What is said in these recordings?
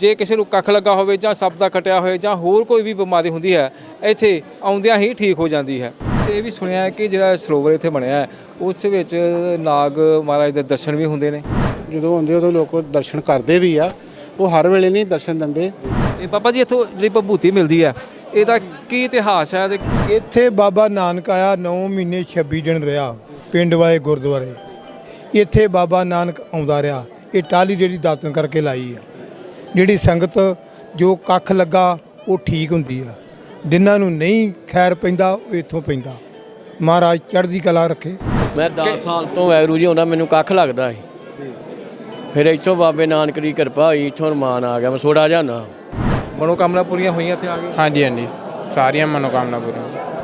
ਜੇ ਕਿਸੇ ਨੂੰ ਕੱਖ ਲੱਗਾ ਹੋਵੇ ਜਾਂ ਸੱਪ ਦਾ ਕਟਿਆ ਹੋਵੇ ਜਾਂ ਹੋਰ ਕੋਈ ਵੀ ਬਿਮਾਰੀ ਹੁੰਦੀ ਹੈ ਇੱਥੇ ਆਉਂਦਿਆਂ ਹੀ ਠੀਕ ਹੋ ਜਾਂਦੀ ਹੈ। ਤੇ ਇਹ ਵੀ ਸੁਣਿਆ ਹੈ ਕਿ ਜਿਹੜਾ ਸਰੋਵਰ ਇੱਥੇ ਬਣਿਆ ਹੈ ਉਸ ਵਿੱਚ ਨਾਗ ਮਹਾਰਾਜ ਦੇ ਦਰਸ਼ਨ ਵੀ ਹੁੰਦੇ ਨੇ। ਜਦੋਂ ਆਉਂਦੇ ਉਦੋਂ ਲੋਕ ਦਰਸ਼ਨ ਕਰਦੇ ਵੀ ਆ ਉਹ ਹਰ ਵੇਲੇ ਨਹੀਂ ਦਰਸ਼ਨ ਦਿੰਦੇ। ਇਹ ਬਾਬਾ ਜੀ ਇੱਥੋਂ ਜਿਹੜੀ ਭਭੂਤੀ ਮਿਲਦੀ ਹੈ ਇਹਦਾ ਕੀ ਇਤਿਹਾਸ ਹੈ ਤੇ ਇੱਥੇ ਬਾਬਾ ਨਾਨਕ ਆਇਆ 9 ਮਹੀਨੇ 26 ਦਿਨ ਰਿਹਾ ਪਿੰਡ ਵਾਲੇ ਗੁਰਦੁਆਰੇ। ਇੱਥੇ ਬਾਬਾ ਨਾਨਕ ਆਉਂਦਾ ਰਿਹਾ ਇਹ ਟਾਲੀ ਜਿਹੜੀ ਦਾਤਨ ਕਰਕੇ ਲਾਈ ਆ ਜਿਹੜੀ ਸੰਗਤ ਜੋ ਕੱਖ ਲੱਗਾ ਉਹ ਠੀਕ ਹੁੰਦੀ ਆ। ਜਿਨ੍ਹਾਂ ਨੂੰ ਨਹੀਂ ਖੈਰ ਪੈਂਦਾ ਉਹ ਇੱਥੋਂ ਪੈਂਦਾ। ਮਹਾਰਾਜ ਚੜ੍ਹਦੀ ਕਲਾ ਰੱਖੇ। ਮੈਂ 10 ਸਾਲ ਤੋਂ ਵੈਰੂ ਜੀ ਆਉਂਦਾ ਮੈਨੂੰ ਕੱਖ ਲੱਗਦਾ ਸੀ। ਫਿਰ ਇੱਥੋਂ ਬਾਬੇ ਨਾਨਕ ਦੀ ਕਿਰਪਾ ਹੋਈ ਇੱਥੋਂ ਰਮਾਨ ਆ ਗਿਆ ਮੈਂ ਥੋੜਾ ਜਾਣਾ ਮਨੋਕਾਮਨਾ ਪੂਰੀਆਂ ਹੋਈਆਂ ਇੱਥੇ ਆ ਕੇ? ਹਾਂਜੀ ਹਾਂਜੀ। ਸਾਰੀਆਂ ਮਨੋਕਾਮਨਾ ਪੂਰੀਆਂ।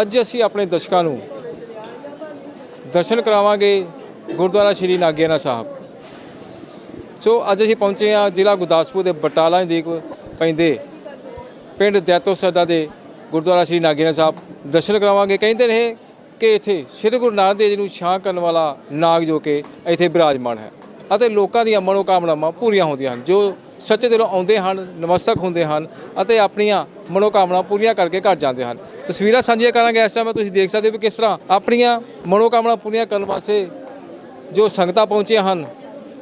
ਅੱਜ ਅਸੀਂ ਆਪਣੇ ਦਰਸ਼ਕਾਂ ਨੂੰ ਦਰਸ਼ਨ ਕਰਾਵਾਂਗੇ ਗੁਰਦੁਆਰਾ ਸ਼੍ਰੀ ਨਾਗੇਨਾ ਸਾਹਿਬ। ਸੋ ਅੱਜ ਅਸੀਂ ਪਹੁੰਚੇ ਹਾਂ ਜ਼ਿਲ੍ਹਾ ਗੁਰਦਾਸਪੁਰ ਦੇ ਬਟਾਲਾ ਨਜ਼ਦੀਕ ਪੈਂਦੇ ਪਿੰਡ ਦੈਤੋ ਸਰਦਾ ਦੇ ਗੁਰਦੁਆਰਾ ਸ਼੍ਰੀ ਨਾਗੇਨਾ ਸਾਹਿਬ। ਦਰਸ਼ਨ ਕਰਾਵਾਂਗੇ। ਕਹਿੰਦੇ ਨੇ ਕਿ ਇੱਥੇ ਸ੍ਰੀ ਗੁਰੂ ਨਾਨਕ ਦੇਵ ਜੀ ਨੂੰ ਛਾਂ ਕਰਨ ਵਾਲਾ ਨਾਗ ਜੋ ਕਿ ਇੱਥੇ ਬਿਰਾਜਮਾਨ ਹੈ। ਅਤੇ ਲੋਕਾਂ ਦੀਆਂ ਮਨੋਕਾਮਨਾਵਾਂ ਪੂਰੀਆਂ ਹੁੰਦੀਆਂ ਹਨ, ਜੋ ਸੱਚੇ ਦਿਲੋਂ ਆਉਂਦੇ ਹਨ, ਨਮਸਤਕ ਹੁੰਦੇ ਹਨ ਅਤੇ ਆਪਣੀਆਂ ਮਨੋਕਾਮਨਾ ਪੂਰੀਆਂ ਕਰਕੇ ਘਰ ਜਾਂਦੇ ਹਨ। ਤਸਵੀਰਾਂ ਸਾਂਝੀਆਂ ਕਰਾਂਗੇ ਇਸ ਟਾਈਮ ਤੁਸੀਂ ਦੇਖ ਸਕਦੇ ਹੋ ਕਿ ਕਿਸ ਤਰ੍ਹਾਂ ਆਪਣੀਆਂ ਮਨੋਕਾਮਨਾ ਪੂਰੀਆਂ ਕਰਨ ਵਾਸਤੇ ਜੋ ਸੰਗਤਾਂ ਪਹੁੰਚੀਆਂ ਹਨ,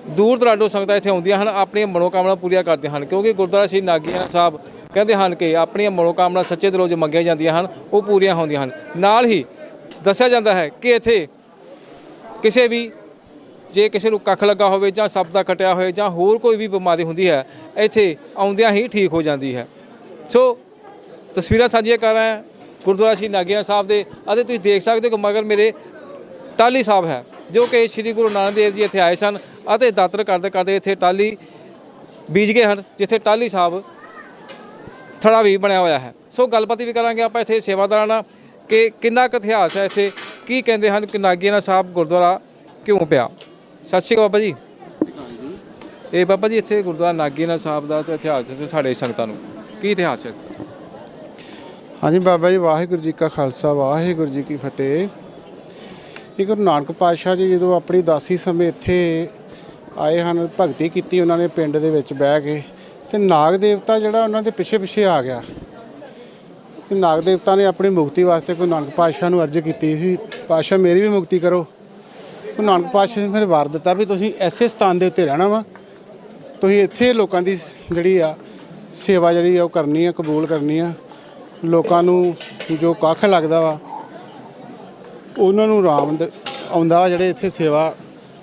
ਦੂਰ ਦਰਾਡੋਂ ਸੰਗਤਾਂ ਇੱਥੇ ਆਉਂਦੀਆਂ ਹਨ, ਆਪਣੀਆਂ ਮਨੋਕਾਮਨਾ ਪੂਰੀਆਂ ਕਰਦੀਆਂ ਹਨ। ਕਿਉਂਕਿ ਗੁਰਦੁਆਰਾ ਸ੍ਰੀ ਨਾਗੀਆਂ ਸਾਹਿਬ ਕਹਿੰਦੇ ਹਨ ਕਿ ਆਪਣੀਆਂ ਮਨੋਕਾਮਨਾ ਸੱਚੇ ਦਿਲੋਂ ਜੋ ਮੰਗੀਆਂ ਜਾਂਦੀਆਂ ਹਨ, ਉਹ ਪੂਰੀਆਂ ਹੁੰਦੀਆਂ ਹਨ। ਨਾਲ ਹੀ ਦੱਸਿਆ ਜਾਂਦਾ ਹੈ ਕਿ ਇੱਥੇ ਕਿਸੇ ਵੀ ਜੇ ਕਿਸੇ ਨੂੰ ਕੱਖ ਲੱਗਾ ਹੋਵੇ ਜਾਂ ਸੱਪ ਦਾ ਕਟਿਆ ਹੋਵੇ ਜਾਂ ਹੋਰ ਕੋਈ ਵੀ ਬਿਮਾਰੀ ਹੁੰਦੀ ਹੈ, ਇੱਥੇ ਆਉਂਦਿਆਂ ਹੀ ਠੀਕ ਹੋ ਜਾਂਦੀ ਹੈ। ਸੋ ਤਸਵੀਰਾਂ ਸਾਂਝੀਆਂ ਕਰ ਰਹੇ ਹਾਂ ਗੁਰਦੁਆਰਾ ਸ਼੍ਰੀ ਨਾਗੀਨਾ ਸਾਹਿਬ ਦੇ ਅਤੇ ਤੁਸੀਂ ਦੇਖ ਸਕਦੇ ਹੋ ਕਿ ਮਗਰ ਮੇਰੇ ਟਾਲੀ ਸਾਹਿਬ ਹੈ, ਜੋ ਕਿ ਸ੍ਰੀ ਗੁਰੂ ਨਾਨਕ ਦੇਵ ਜੀ ਇੱਥੇ ਆਏ ਸਨ ਅਤੇ ਦਾਤਰ ਕਰਦੇ ਕਰਦੇ ਇੱਥੇ ਟਾਲੀ ਬੀਜ ਗਏ ਹਨ, ਜਿੱਥੇ ਟਾਲੀ ਸਾਹਿਬ ਥੜਾ ਵੀ ਬਣਿਆ ਹੋਇਆ ਹੈ। ਸੋ ਗੱਲਬਾਤ ਵੀ ਕਰਾਂਗੇ ਆਪਾਂ ਇੱਥੇ ਸੇਵਾਦਾਰਾਂ ਨਾਲ ਕਿ ਕਿੰਨਾ ਕੁ ਇਤਿਹਾਸ ਹੈ ਇੱਥੇ, ਕੀ ਕਹਿੰਦੇ ਹਨ ਕਿ ਨਾਗੀਨਾ ਸਾਹਿਬ ਗੁਰਦੁਆਰਾ ਕਿਉਂ ਪਿਆ? ਸਤਿ ਸ਼੍ਰੀ ਅਕਾਲ ਬਾਬਾ ਜੀ। ਇਹ ਬਾਬਾ ਜੀ ਇੱਥੇ ਗੁਰਦੁਆਰਾ ਨਾਗੀਨਾ ਸਾਹਿਬ ਦਾ ਤੇ ਇਤਿਹਾਸ ਦੱਸੋ ਸਾਡੇ ਸੰਗਤਾਂ ਨੂੰ। ਕੀ ਇਤਿਹਾਸ ਹੈ? ਹਾਂਜੀ ਬਾਬਾ ਜੀ, ਵਾਹਿਗੁਰੂ ਜੀ ਕਾ ਖਾਲਸਾ, ਵਾਹਿਗੁਰੂ ਜੀ ਕੀ ਫਤਿਹ। ਇਹ ਗੁਰੂ ਨਾਨਕ ਪਾਤਸ਼ਾਹ ਜੀ ਜਦੋਂ ਆਪਣੀ ਦਾਸੀ ਸਮੇਂ ਇੱਥੇ ਆਏ ਹਨ, ਭਗਤੀ ਕੀਤੀ ਉਹਨਾਂ ਨੇ ਪਿੰਡ ਦੇ ਵਿੱਚ ਬਹਿ ਕੇ, ਤੇ ਨਾਗ ਦੇਵਤਾ ਜਿਹੜਾ ਉਹਨਾਂ ਦੇ ਪਿੱਛੇ ਪਿੱਛੇ ਆ ਗਿਆ। ਤੇ ਨਾਗ ਦੇਵਤਾ ਨੇ ਆਪਣੀ ਮੁਕਤੀ ਵਾਸਤੇ ਗੁਰੂ ਨਾਨਕ ਪਾਤਸ਼ਾਹ ਨੂੰ ਅਰਜ਼ ਕੀਤੀ ਸੀ, ਪਾਤਸ਼ਾਹ ਮੇਰੀ ਵੀ ਮੁਕਤੀ ਕਰੋ। ਗੁਰੂ ਨਾਨਕ ਪਾਤਸ਼ਾਹ ਨੇ ਫਿਰ ਵਾਰ ਦਿੱਤਾ ਵੀ ਤੁਸੀਂ ਐਸੇ ਸਥਾਨ ਦੇ ਉੱਤੇ ਰਹਿਣਾ ਵਾ। ਤੁਸੀਂ ਇੱਥੇ ਲੋਕਾਂ ਦੀ ਜਿਹੜੀ ਆ ਸੇਵਾ ਜਿਹੜੀ ਆ ਉਹ ਕਰਨੀ ਆ, ਕਬੂਲ ਕਰਨੀ ਆ। ਲੋਕਾਂ ਨੂੰ ਜੋ ਕੱਖ ਲੱਗਦਾ ਵਾ, ਉਹਨਾਂ ਨੂੰ ਆਰਾਮ ਆਉਂਦਾ ਵਾ ਜਿਹੜੇ ਇੱਥੇ ਸੇਵਾ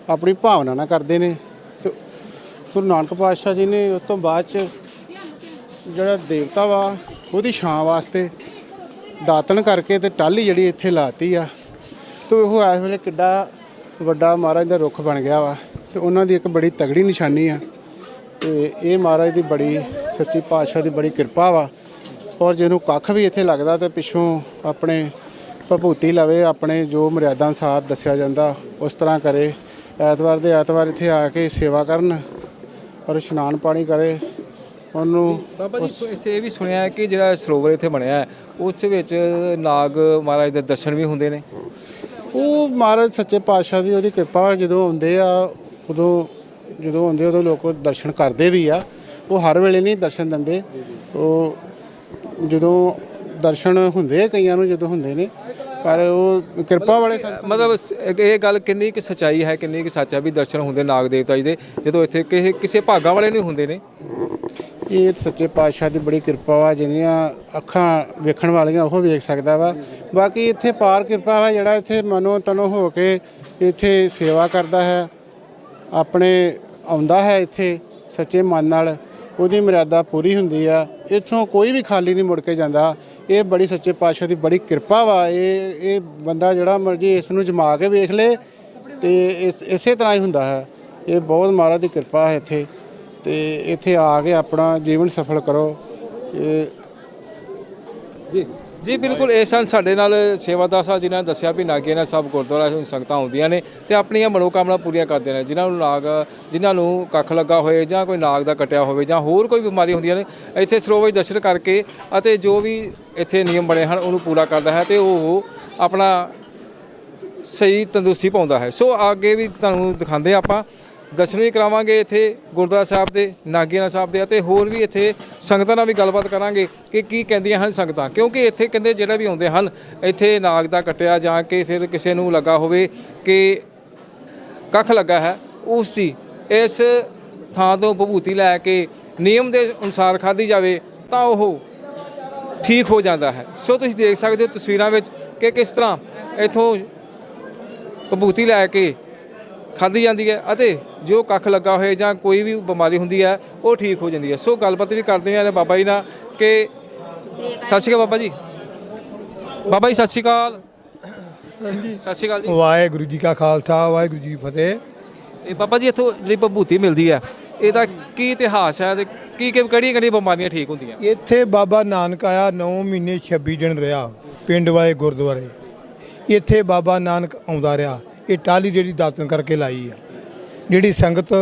ਆਪਣੀ ਭਾਵਨਾ ਨਾਲ ਕਰਦੇ ਨੇ। ਤੇ ਗੁਰੂ ਨਾਨਕ ਪਾਤਸ਼ਾਹ ਜੀ ਨੇ ਉਸ ਤੋਂ ਬਾਅਦ ਚ ਜਿਹੜਾ ਦੇਵਤਾ ਵਾ, ਉਹਦੀ ਛਾਂ ਵਾਸਤੇ ਦਾਤਨ ਕਰਕੇ ਤੇ ਟਾਲੀ ਜਿਹੜੀ ਇੱਥੇ ਲਾਤੀ ਆ। ਤੇ ਉਹ ਇਸ ਵੇਲੇ ਕਿੱਡਾ ਵੱਡਾ ਮਹਾਰਾਜ ਦਾ ਰੁੱਖ ਬਣ ਗਿਆ ਵਾ ਤੇ ਉਹਨਾਂ ਦੀ ਇੱਕ ਬੜੀ ਤਗੜੀ ਨਿਸ਼ਾਨੀ ਆ ਤੇ ਇਹ ਮਹਾਰਾਜ ਦੀ ਬੜੀ ਸੱਚੀ ਪਾਤਸ਼ਾਹ ਦੀ ਬੜੀ ਕਿਰਪਾ ਵਾ ਔਰ ਜਿਹਨੂੰ ਕੱਖ ਵੀ ਇੱਥੇ ਲੱਗਦਾ ਤੇ ਪਿੱਛੋਂ ਆਪਣੇ ਭਭੂਤੀ ਲਵੇ ਆਪਣੇ ਜੋ ਮਰਿਆਦਾ ਅਨੁਸਾਰ ਦੱਸਿਆ ਜਾਂਦਾ ਉਸ ਤਰ੍ਹਾਂ ਕਰੇ। ਐਤਵਾਰ ਦੇ ਐਤਵਾਰ ਇੱਥੇ ਆ ਕੇ ਸੇਵਾ ਕਰਨ ਔਰ ਇਸ਼ਨਾਨ ਪਾਣੀ ਕਰੇ। ਉਹਨੂੰ ਬਾਬਾ ਜੀ ਇੱਥੇ ਇਹ ਵੀ ਸੁਣਿਆ ਕਿ ਜਿਹੜਾ ਸਰੋਵਰ ਇੱਥੇ ਬਣਿਆ ਹੈ ਉਸ ਵਿੱਚ ਨਾਗ ਮਹਾਰਾਜ ਦੇ ਦਰਸ਼ਨ ਵੀ ਹੁੰਦੇ ਨੇ। ਉਹ ਮਹਾਰਾਜ ਸੱਚੇ ਪਾਤਸ਼ਾਹ ਦੀ ਉਹਦੀ ਕਿਰਪਾ ਜਦੋਂ ਆਉਂਦੇ ਆ, ਉਦੋਂ ਜਦੋਂ ਆਉਂਦੇ ਉਦੋਂ ਲੋਕ ਦਰਸ਼ਨ ਕਰਦੇ ਵੀ ਆ। ਉਹ ਹਰ ਵੇਲੇ ਨਹੀਂ ਦਰਸ਼ਨ ਦਿੰਦੇ। ਉਹ ਜਦੋਂ ਦਰਸ਼ਨ ਹੁੰਦੇ ਆ ਕਈਆਂ ਨੂੰ ਜਦੋਂ ਹੁੰਦੇ ਨੇ, ਪਰ ਉਹ ਕਿਰਪਾ ਵਾਲੇ ਸੰਤ ਮਤਲਬ ਇਹ ਗੱਲ ਕਿੰਨੀ ਕਿ ਸਚਾਈ ਹੈ, ਕਿੰਨੀ ਕਿ ਸੱਚ ਹੈ ਵੀ ਦਰਸ਼ਨ ਹੁੰਦੇ ਨਾਗ ਦੇਵਤਾ ਜੀ ਦੇ, ਜਦੋਂ ਇੱਥੇ ਕਿਸੇ ਕਿਸੇ ਭਾਗਾਂ ਵਾਲੇ ਨਹੀਂ ਹੁੰਦੇ ਨੇ? ਇਹ ਸੱਚੇ ਪਾਤਸ਼ਾਹ ਦੀ ਬੜੀ ਕਿਰਪਾ ਵਾ, ਜਿਹਦੀਆਂ ਅੱਖਾਂ ਵੇਖਣ ਵਾਲੀਆਂ ਉਹ ਵੇਖ ਸਕਦਾ ਵਾ। ਬਾਕੀ ਇੱਥੇ ਪਾਰ ਕਿਰਪਾ ਵਾ, ਜਿਹੜਾ ਇੱਥੇ ਮਨੋ ਤਨੋ ਹੋ ਕੇ ਇੱਥੇ ਸੇਵਾ ਕਰਦਾ ਹੈ, ਆਪਣੇ ਆਉਂਦਾ ਹੈ ਇੱਥੇ ਸੱਚੇ ਮਨ ਨਾਲ, ਉਹਦੀ ਮਰਿਆਦਾ ਪੂਰੀ ਹੁੰਦੀ ਆ। ਇੱਥੋਂ ਕੋਈ ਵੀ ਖਾਲੀ ਨਹੀਂ ਮੁੜ ਕੇ ਜਾਂਦਾ। ਇਹ ਬੜੀ ਸੱਚੇ ਪਾਤਸ਼ਾਹ ਦੀ ਬੜੀ ਕਿਰਪਾ ਵਾ। ਇਹ ਇਹ ਬੰਦਾ ਜਿਹੜਾ ਮਰਜ਼ੀ ਇਸ ਨੂੰ ਜਮਾ ਕੇ ਵੇਖ ਲੇ ਤੇ ਇਸ, ਇਸੇ ਤਰ੍ਹਾਂ ਹੀ ਹੁੰਦਾ ਹੈ। ਇਹ ਬਹੁਤ ਮਹਾਰਾਜ ਦੀ ਕਿਰਪਾ ਹੈ ਇੱਥੇ। ਤੇ ਇੱਥੇ ਆ ਕੇ ਆਪਣਾ ਜੀਵਨ ਸਫਲ ਕਰੋ। ਇਹ ਜੀ ਜੀ, ਬਿਲਕੁਲ, ਇਹ ਸਨ ਸਾਡੇ ਨਾਲ ਸੇਵਾਦਾਰ ਸਾਹਿਬ ਜਿਨ੍ਹਾਂ ਨੇ ਦੱਸਿਆ ਵੀ ਨਾਗੇ ਨਾਲ ਸਭ ਗੁਰਦੁਆਰਾ ਵਿੱਚ ਸੰਗਤਾਂ ਆਉਂਦੀਆਂ ਨੇ ਤੇ ਆਪਣੀਆਂ ਮਨੋਕਾਮਨਾ ਪੂਰੀਆਂ ਕਰਦੇ ਨੇ। ਜਿਨ੍ਹਾਂ ਨੂੰ ਨਾਗ, ਜਿਨ੍ਹਾਂ ਨੂੰ ਕੱਖ ਲੱਗਾ ਹੋਏ ਜਾਂ ਕੋਈ ਨਾਗ ਦਾ ਕਟਿਆ ਹੋਵੇ ਜਾਂ ਹੋਰ ਕੋਈ ਬਿਮਾਰੀ ਹੁੰਦੀਆਂ ਨੇ, ਇੱਥੇ ਸਰੋਵਰ ਦਰਸ਼ਨ ਕਰਕੇ ਅਤੇ ਜੋ ਵੀ ਇੱਥੇ ਨਿਯਮ ਬਣੇ ਹਨ, ਉਹਨੂੰ ਪੂਰਾ ਕਰਦਾ ਹੈ ਤੇ ਉਹ ਆਪਣਾ ਸਹੀ ਤੰਦਰੁਸਤੀ ਪਾਉਂਦਾ ਹੈ। ਸੋ ਅੱਗੇ ਵੀ ਤੁਹਾਨੂੰ ਦਿਖਾਉਂਦੇ ਹਾਂ ਆਪਾਂ। ਦਰਸ਼ਨ ਵੀ ਕਰਾਵਾਂਗੇ ਇੱਥੇ ਗੁਰਦੁਆਰਾ ਸਾਹਿਬ ਦੇ ਨਾਗੇਨਾ ਸਾਹਿਬ ਦੇ ਅਤੇ ਹੋਰ ਵੀ ਇੱਥੇ ਸੰਗਤਾਂ ਨਾਲ ਵੀ ਗੱਲਬਾਤ ਕਰਾਂਗੇ ਕਿ ਕੀ ਕਹਿੰਦੀਆਂ ਹਨ ਸੰਗਤਾਂ। ਕਿਉਂਕਿ ਇੱਥੇ ਕਹਿੰਦੇ ਜਿਹੜਾ ਵੀ ਆਉਂਦੇ ਹਨ, ਇੱਥੇ ਨਾਗ ਦਾ ਕੱਟਿਆ ਜਾਂ ਕਿ ਫਿਰ ਕਿਸੇ ਨੂੰ ਲੱਗਾ ਹੋਵੇ ਕਿ ਕੱਖ ਲੱਗਾ ਹੈ, ਉਸ ਦੀ ਇਸ ਥਾਂ ਤੋਂ ਵਿਭੂਤੀ ਲੈ ਕੇ ਨਿਯਮ ਦੇ ਅਨੁਸਾਰ ਖਾਧੀ ਜਾਵੇ ਤਾਂ ਉਹ ਠੀਕ ਹੋ ਜਾਂਦਾ ਹੈ। ਸੋ ਤੁਸੀਂ ਦੇਖ ਸਕਦੇ ਹੋ ਤਸਵੀਰਾਂ ਵਿੱਚ ਕਿ ਕਿਸ ਤਰ੍ਹਾਂ ਇਥੋਂ ਵਿਭੂਤੀ ਲੈ ਕੇ ਖਾਧੀ ਜਾਂਦੀ ਹੈ ਅਤੇ ਜੋ ਕੱਖ ਲੱਗਾ ਹੋਏ ਜਾਂ ਕੋਈ ਵੀ ਬਿਮਾਰੀ ਹੁੰਦੀ ਹੈ ਉਹ ਠੀਕ ਹੋ ਜਾਂਦੀ ਹੈ। ਸੋ ਗੱਲਬਾਤ ਵੀ ਕਰਦੇ ਹਾਂ ਬਾਬਾ ਜੀ ਨਾਲ ਕਿ ਸਤਿ ਸ਼੍ਰੀ ਅਕਾਲ ਬਾਬਾ ਜੀ। ਬਾਬਾ ਜੀ ਸਤਿ ਸ਼੍ਰੀ ਅਕਾਲ। ਹਾਂਜੀ। ਸਤਿ ਸ਼੍ਰੀ ਅਕਾਲ ਜੀ। ਵਾਹਿਗੁਰੂ ਜੀ ਕਾ ਖਾਲਸਾ ਵਾਹਿਗੁਰੂ ਜੀ ਫਤਿਹ। ਇਹ ਬਾਬਾ ਜੀ ਇੱਥੋਂ ਜਿਹੜੀ ਵਿਭੂਤੀ ਮਿਲਦੀ ਹੈ ਇਹਦਾ ਕੀ ਇਤਿਹਾਸ ਹੈ ਤੇ ਕੀ ਕੀ ਕਿਹੜੀਆਂ ਕਿਹੜੀਆਂ ਬਿਮਾਰੀਆਂ ਠੀਕ ਹੁੰਦੀਆਂ? ਇੱਥੇ ਬਾਬਾ ਨਾਨਕ ਆਇਆ 9 ਮਹੀਨੇ 26 ਦਿਨ ਰਿਹਾ ਪਿੰਡ ਵਾਲੇ ਗੁਰਦੁਆਰੇ। ਇੱਥੇ ਬਾਬਾ ਨਾਨਕ ਆਉਂਦਾ ਰਿਹਾ। ਇਹ ਟਾਲੀ ਜਿਹੜੀ ਦਾਤਨ ਕਰਕੇ ਲਾਈ ਆ। ਜਿਹੜੀ ਸੰਗਤ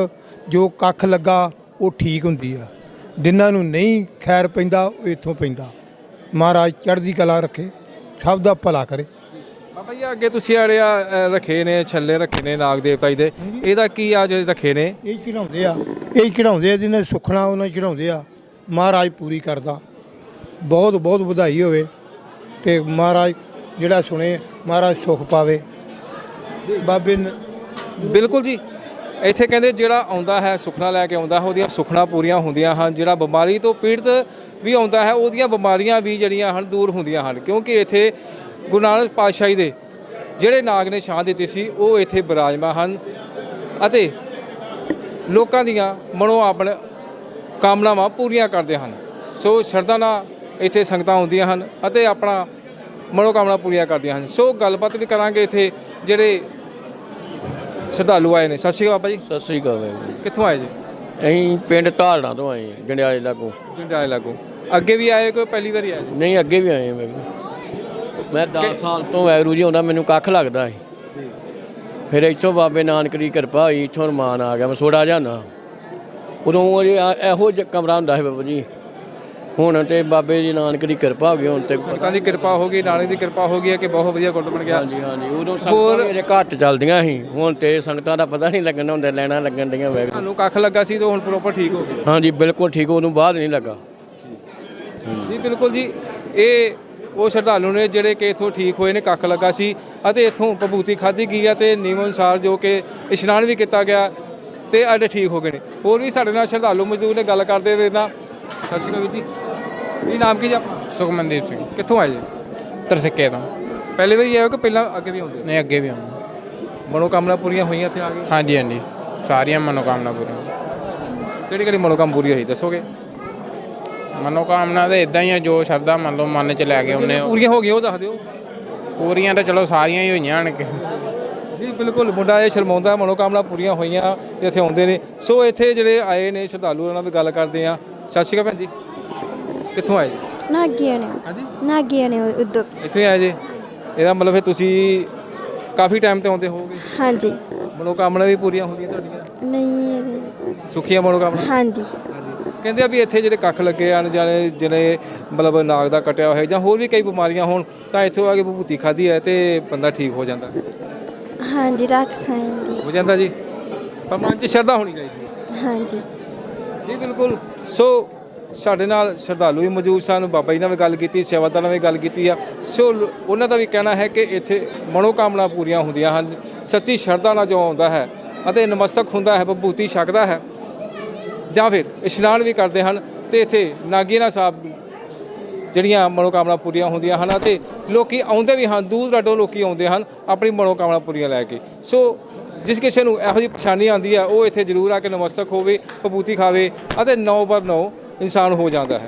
ਜੋ ਕੱਖ ਲੱਗਾ ਉਹ ਠੀਕ ਹੁੰਦੀ ਆ। ਜਿਨ੍ਹਾਂ ਨੂੰ ਨਹੀਂ ਖੈਰ ਪੈਂਦਾ ਉਹ ਇੱਥੋਂ ਪੈਂਦਾ। ਮਹਾਰਾਜ ਚੜ੍ਹਦੀ ਕਲਾ ਰੱਖੇ ਸਭ ਦਾ ਭਲਾ ਕਰੇ। ਬਾਬਾ ਜੀ ਅੱਗੇ ਤੁਸੀਂ ਆੜਿਆ ਰੱਖੇ ਨੇ ਛੱਲੇ ਰੱਖੇ ਨੇ ਨਾਗ ਦੇਵਤਾ ਜੀ ਦੇ। ਇਹਦਾ ਕੀ ਆ ਜਿਹੜੇ ਰੱਖੇ ਨੇ? ਇਹ ਚੜਾਉਂਦੇ ਆ ਇਹ ਚੜਾਉਂਦੇ ਆ ਜਿਹਨੇ ਸੁਖਣਾ ਉਹਨਾਂ ਚੜਾਉਂਦੇ ਆ। ਮਹਾਰਾਜ ਪੂਰੀ ਕਰਦਾ। ਬਹੁਤ ਬਹੁਤ ਵਧਾਈ ਹੋਵੇ ਤੇ ਮਹਾਰਾਜ ਜਿਹੜਾ ਸੁਣੇ ਮਹਾਰਾਜ ਸੁਖ ਪਾਵੇ। ਬਾਬੇ ਨ- ਬਿਲਕੁਲ ਜੀ। ਇੱਥੇ ਕਹਿੰਦੇ ਜਿਹੜਾ ਆਉਂਦਾ ਹੈ, ਸੁਖਨਾ ਲੈ ਕੇ ਆਉਂਦਾ ਹੈ, ਉਹਦੀਆਂ ਸੁਖਨਾ ਪੂਰੀਆਂ ਹੁੰਦੀਆਂ ਹਨ। ਜਿਹੜਾ ਬਿਮਾਰੀ ਤੋਂ ਪੀੜਤ ਵੀ ਆਉਂਦਾ ਹੈ, ਉਹਦੀਆਂ ਬਿਮਾਰੀਆਂ ਵੀ ਜਿਹੜੀਆਂ ਹਨ, ਦੂਰ ਹੁੰਦੀਆਂ ਹਨ। ਕਿਉਂਕਿ ਇੱਥੇ ਗੁਰੂ ਨਾਨਕ ਪਾਤਸ਼ਾਹੀ ਦੇ ਜਿਹੜੇ ਨਾਗ ਨੇ ਛਾਂ ਦਿੱਤੀ ਸੀ, ਉਹ ਇੱਥੇ ਬਿਰਾਜਮਾਨ ਹਨ ਅਤੇ ਲੋਕਾਂ ਦੀਆਂ ਮਨੋ ਆਪਣੇ ਕਾਮਨਾਵਾਂ ਪੂਰੀਆਂ ਕਰਦੇ ਹਨ। ਸੋ ਸ਼ਰਧਾ ਨਾਲ ਇੱਥੇ ਸੰਗਤਾਂ ਆਉਂਦੀਆਂ ਹਨ ਅਤੇ ਆਪਣਾ ਮਨੋਕਾਮਨਾ ਪੂਰੀਆਂ ਕਰਦੀਆਂ ਹਨ। ਸੋ ਗੱਲਬਾਤ ਵੀ ਕਰਾਂਗੇ ਇੱਥੇ ਜਿਹੜੇ ਸ਼ਰਧਾਲੂ ਆਏ ਨੇ। ਸਤਿ ਸ਼੍ਰੀ ਅਕਾਲ ਬਾਬਾ ਜੀ। ਸਤਿ ਸ੍ਰੀ ਅਕਾਲ ਵਾਹਿਗੁਰੂ ਕਿੱਥੋਂ ਆਏ ਜੀ? ਅਸੀਂ ਪਿੰਡ ਧਾਰਣਾ ਤੋਂ ਆਏ ਹਾਂ ਜੰਡਿਆਲੇ ਲਾਗੋਂ। ਜੰਡਾਲੇ ਲਾਗੋ। ਅੱਗੇ ਵੀ ਆਏ ਕੋਈ ਪਹਿਲੀ ਵਾਰੀ ਆਏ ਜੀ ਨਹੀਂ ਅੱਗੇ ਵੀ ਆਏ ਹਾਂ ਵਾਹਿਗੁਰੂ ਮੈਂ 10 ਸਾਲ ਤੋਂ ਵਾਹਿਗੁਰੂ ਜੀ ਆਉਂਦਾ ਮੈਨੂੰ ਕੱਖ ਲੱਗਦਾ ਸੀ। ਫਿਰ ਇੱਥੋਂ ਬਾਬੇ ਨਾਨਕ ਦੀ ਕਿਰਪਾ ਹੋਈ ਇੱਥੋਂ ਰਮਾਨ ਆ ਗਿਆ ਮੈਂ ਥੋੜਾ ਜਾਣਾ ਉਦੋਂ ਉਹ ਜਿਹਾ- ਇਹੋ ਜਿਹਾ ਕਮਰਾ ਹੁੰਦਾ ਸੀ ਬਾਬਾ ਜੀ। ਹੁਣ ਤੇ ਬਾਬੇ ਜੀ ਨਾਨਕ ਦੀ ਕਿਰਪਾ ਹੋ ਗਈ ਹੁਣ ਤੇ ਸੰਗਤਾਂ ਦੀ ਕਿਰਪਾ ਹੋ ਗਈ ਨਾਨਕ ਦੀ ਕਿਰਪਾ ਹੋ ਗਈ ਹੈ ਕਿ ਬਹੁਤ ਵਧੀਆ ਗੁਰਦ ਬਣ ਗਿਆ ਹਾਂਜੀ ਹਾਂਜੀ ਉਦੋਂ ਸੰਗਤਾਂ ਵੀ ਅਜੇ ਘੱਟ ਚੱਲਦੀਆਂ ਸੀ ਹੁਣ ਤੇ ਸੰਗਤਾਂ ਦਾ ਪਤਾ ਨਹੀਂ ਲੱਗਣ ਹੁੰਦਾ ਲੈਣਾ ਲੱਗਣ ਡੀਆਂ ਵਾਹਿਗੁਰੂ ਤੁਹਾਨੂੰ ਕੱਖ ਲੱਗਾ ਸੀ ਤਾਂ ਹੁਣ ਪ੍ਰੋਪਰ ਠੀਕ ਹੋ ਗਿਆ ਹਾਂਜੀ ਬਿਲਕੁਲ ਠੀਕ ਉਹਨੂੰ ਬਾਅਦ ਨਹੀਂ ਲੱਗਾ। ਜੀ ਬਿਲਕੁਲ ਜੀ ਇਹ ਉਹ ਸ਼ਰਧਾਲੂ ਨੇ ਜਿਹੜੇ ਕਿ ਇਥੋਂ ਠੀਕ ਹੋਏ ਨੇ ਕੱਖ ਲੱਗਾ ਸੀ ਅਤੇ ਇਥੋਂ ਵਿਭੂਤੀ ਖਾਧੀ ਗਈ ਹੈ ਤੇ ਨਿਯਮ ਅਨੁਸਾਰ ਜੋ ਕਿ ਇਸ਼ਨਾਨ ਵੀ ਕੀਤਾ ਗਿਆ ਤੇ ਅੱਜ ਠੀਕ ਹੋ ਗਏ ਨੇ। ਹੋਰ ਵੀ ਸਾਡੇ ਨਾਲ ਸ਼ਰਧਾਲੂ ਮਜ਼ਦੂਰ ਨੇ ਗੱਲ ਕਰਦੇ ਹੋਏ ਨਾ ਸਤਿ ਸ਼੍ਰੀ ਅਕਾਲ ਵੀਰ ਜੀ। ਇਹ ਨਾਮ ਕੀ ਜੀ ਆਪਣਾ? ਸੁਖਮਨਦੀਪ ਸਿੰਘ। ਕਿੱਥੋਂ ਆਏ ਜੀ? ਤਰਸਿੱਕੇ ਤੋਂ। ਪਹਿਲੇ ਵਾਰੀ ਆਏ ਹੋ ਕਿ ਪਹਿਲਾਂ ਅੱਗੇ ਵੀ ਆਉਂਦੇ? ਨਹੀਂ ਅੱਗੇ ਵੀ ਆਉਣਾ ਮਨੋਕਾਮਨਾ ਪੂਰੀਆਂ ਹੋਈਆਂ ਇੱਥੇ ਆ ਕੇ? ਹਾਂਜੀ ਹਾਂਜੀ। ਸਾਰੀਆਂ ਮਨੋਕਾਮਨਾ ਪੂਰੀਆਂ। ਕਿਹੜੀ ਕਿਹੜੀ ਮਨੋਕਾਮਨਾ ਪੂਰੀ ਹੋਈ ਦੱਸੋਗੇ? ਮਨੋਕਾਮਨਾ ਤਾਂ ਇਦਾਂ ਹੀ ਆ ਜੋ ਸ਼ਰਧਾ ਮੰਨ ਲਓ ਮਨ ਚ ਲੈ ਕੇ ਉਹਨੇ ਪੂਰੀਆਂ ਹੋ ਗਈਆਂ ਉਹ ਦੱਸ ਦਿਓ। ਪੂਰੀਆਂ ਤਾਂ ਚਲੋ ਸਾਰੀਆਂ ਹੀ ਹੋਈਆਂ ਹਨ ਕਿ ਜੀ ਬਿਲਕੁਲ ਮੁੰਡਾ ਇਹ ਸ਼ਰਮਾਉਂਦਾ ਮਨੋਕਾਮਨਾ ਪੂਰੀਆਂ ਹੋਈਆਂ ਤੇ ਇੱਥੇ ਆਉਂਦੇ ਨੇ। ਸੋ ਇੱਥੇ ਜਿਹੜੇ ਆਏ ਨੇ ਸ਼ਰਧਾਲੂ ਉਹਨਾਂ ਨਾਲ ਵੀ ਗੱਲ ਕਰਦੇ ਆ ਸਤਿ ਸ਼੍ਰੀ ਅਕਾਲ ਭੈਣ ਜੀ। ਕਿੱਥੋਂ ਆਏ ਜੀ? ਨਾਗੀਆਂ ਨੇ। ਹਾਂਜੀ। ਨਾਗੀਆਂ ਨੇ ਉਦੋਂ। ਇੱਥੇ ਆਏ ਜੀ। ਇਹਦਾ ਮਤਲਬ ਫਿਰ ਤੁਸੀਂ ਕਾਫੀ ਟਾਈਮ ਤੇ ਆਉਂਦੇ ਹੋਵੋਗੇ। ਹਾਂਜੀ। ਮਨੋਕਾਮਨਾ ਵੀ ਪੂਰੀਆਂ ਹੋ ਗਈਆਂ ਤੁਹਾਡੀਆਂ? ਨਹੀਂ ਸੁਖੀਆਂ ਮਨੋਕਾਮਨਾ? ਹਾਂਜੀ। ਹਾਂਜੀ। ਕਹਿੰਦੇ ਆ ਵੀ ਇੱਥੇ ਜਿਹੜੇ ਕੱਖ ਲੱਗੇ ਹਨ ਜਾਨੇ ਜਿਹੜੇ ਮਤਲਬ ਨਾਗ ਦਾ ਕਟਿਆ ਹੋਇਆ ਜਾਂ ਹੋਰ ਵੀ ਕਈ ਬਿਮਾਰੀਆਂ ਹੋਣ ਤਾਂ ਇੱਥੋਂ ਆ ਕੇ ਵਿਭੂਤੀ ਖਾਧੀ ਹੈ ਤੇ ਬੰਦਾ ਠੀਕ ਹੋ ਜਾਂਦਾ। ਹਾਂਜੀ ਰੱਖ ਖਾਂਦੀ ਹੋ ਜਾਂਦਾ ਜੀ। ਪਰ ਮਨ 'ਚ ਸ਼ਰਧਾ ਹੋਣੀ ਚਾਹੀਦੀ ਹਾਂਜੀ। ਜੀ ਬਿਲਕੁਲ। ਸੋ ਸਾਡੇ ਨਾਲ ਸ਼ਰਧਾਲੂ ਵੀ ਮੌਜੂਦ ਸਨ, ਬਾਬਾ ਜੀ ਨਾਲ ਵੀ ਗੱਲ ਕੀਤੀ, ਸੇਵਾਦਾਰ ਨਾਲ ਵੀ ਗੱਲ ਕੀਤੀ ਆ। ਸੋ ਉਹਨਾਂ ਦਾ ਵੀ ਕਹਿਣਾ ਹੈ ਕਿ ਇੱਥੇ ਮਨੋ ਕਾਮਨਾ ਪੂਰੀਆਂ ਹੁੰਦੀਆਂ ਹਨ। ਸੱਚੀ ਸ਼ਰਧਾ ਨਾਲ ਜੋ ਆਉਂਦਾ ਹੈ ਅਤੇ ਨਮਸਤਕ ਹੁੰਦਾ ਹੈ ਬਭੂਤੀ ਛਕਦਾ ਹੈ। ਜਾਂ ਫਿਰ ਇਸ਼ਨਾਨ ਵੀ ਕਰਦੇ ਹਨ ਤੇ ਇੱਥੇ ਨਾਗੀਨਾ ਸਾਹਿਬ ਜਿਹੜੀਆਂ ਮਨੋ ਕਾਮਨਾ ਪੂਰੀਆਂ ਹੁੰਦੀਆਂ ਹਨ ਅਤੇ ਲੋਕੀ ਆਉਂਦੇ ਵੀ ਹਨ, ਦੂਰ ਦਰਾਡੋਂ ਲੋਕੀ ਆਉਂਦੇ ਹਨ ਆਪਣੀ ਮਨੋ ਕਾਮਨਾ ਪੂਰੀਆਂ ਲੈ ਕੇ। ਸੋ ਜਿਸ ਕਿਸੇ ਨੂੰ ਇਹੋ ਜਿਹੀ ਪਰੇਸ਼ਾਨੀ ਆਉਂਦੀ ਹੈ, ਉਹ ਇੱਥੇ ਜ਼ਰੂਰ ਆ ਕੇ ਨਮਸਤਕ ਹੋਵੇ ਪਪੂਤੀ ਖਾਵੇ ਅਤੇ ਨੌ ਬਰ ਨੌ 信号会增加。